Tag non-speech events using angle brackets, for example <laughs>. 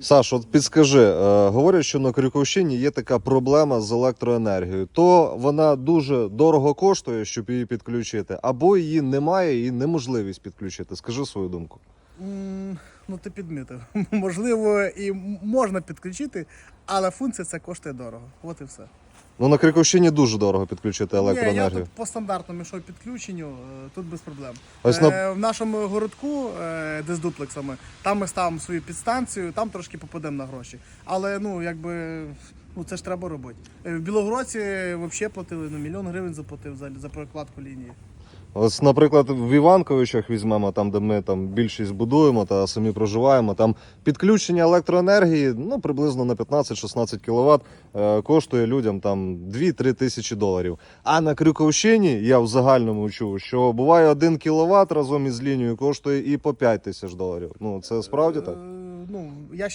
Саш, от підскажи, е, говорять, що на Крюковщині є така проблема з електроенергією. То вона дуже дорого коштує, щоб її підключити, або її немає і неможливість підключити. Скажи свою думку. Mm, Ну, ти підмітив. <laughs> Можливо, і можна підключити, але функція це коштує дорого. От і все. Ну на Криковщині дуже дорого підключити Ні, я електроенергію. тут по стандартному йшов підключенню, е, тут без проблем. Ось на- Е, В нашому городку, е, де з дуплексами, там ми ставимо свою підстанцію, там трошки попадемо на гроші. Але ну, якби. Ну, це ж треба робити. Е, В Білогородці взагалі платили ну, мільйон гривень заплатив за, за прокладку лінії. Ось, наприклад, в Іванковичах візьмемо, там, де ми там більшість будуємо та самі проживаємо. Там підключення електроенергії ну, приблизно на 15-16 кВт е, коштує людям там 2-3 тисячі доларів. А на Крюковщині я в загальному чув, що буває 1 кВт разом із лінією коштує і по 5 тисяч доларів. Ну це справді так? Е, Ну, я